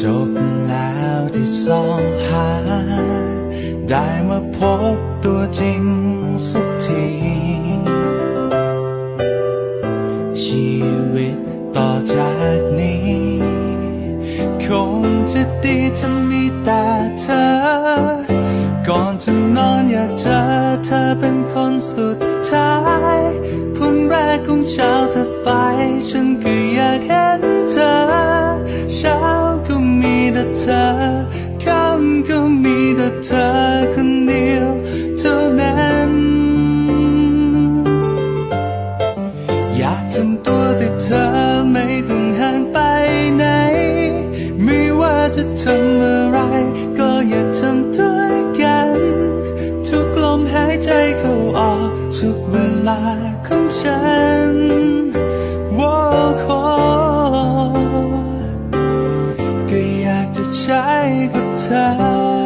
จบแล้วที่สองหา ได้มาพบตัวจริงสักที ชีวิตต่อจากนี้ คงจะดีถ้ามีแต่เธอ ก่อนจะนอนอยากเจอเธอเป็นคนสุดท้าย คนแรกของเช้าถัดไป ฉันก็อยากเห็น เธอค่ำก็มีแต่เธอคนเดียวเท่านั้น อยากทำตัวแต่เธอไม่ต้องห่างไปไหน ไม่ว่าจะทำอะไร ก็อยากทำด้วยกัน ทุกลมหายใจเข้าออก ทุกเวลาของฉัน ก็อยากจะใช้กับเธอ